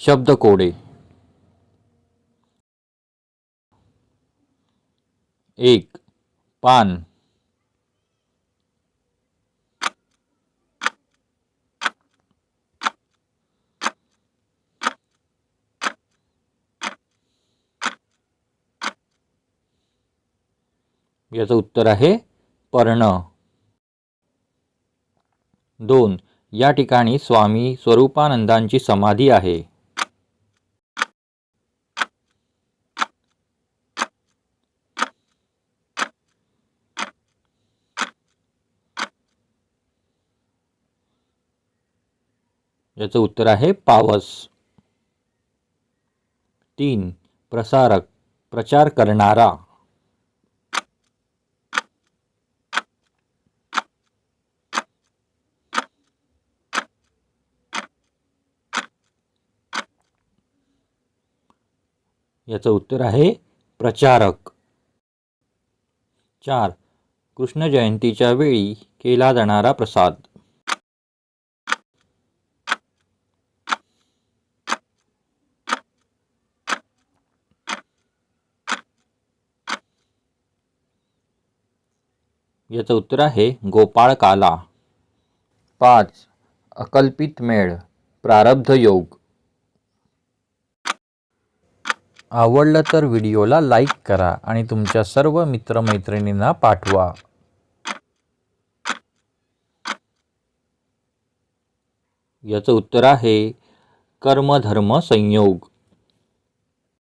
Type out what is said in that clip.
शब्दकोडे. एक पान. याचं उत्तर आहे पर्ण. दोन या ठिकाणी स्वामी स्वरूपानंदांची समाधी आहे. याचं उत्तर आहे पावस. तीन प्रसारक प्रचार करणारा. याचं उत्तर आहे प्रचारक. चार कृष्ण जयंतीच्या वेळी केला जाणारा प्रसाद. याचं उत्तर आहे गोपाळ काला पाच अकल्पित मेळ प्रारब्ध योग. आवडलं तर व्हिडिओला लाईक करा आणि तुमच्या सर्व मित्रमैत्रिणींना पाठवा. याचं उत्तर आहे कर्मधर्म संयोग.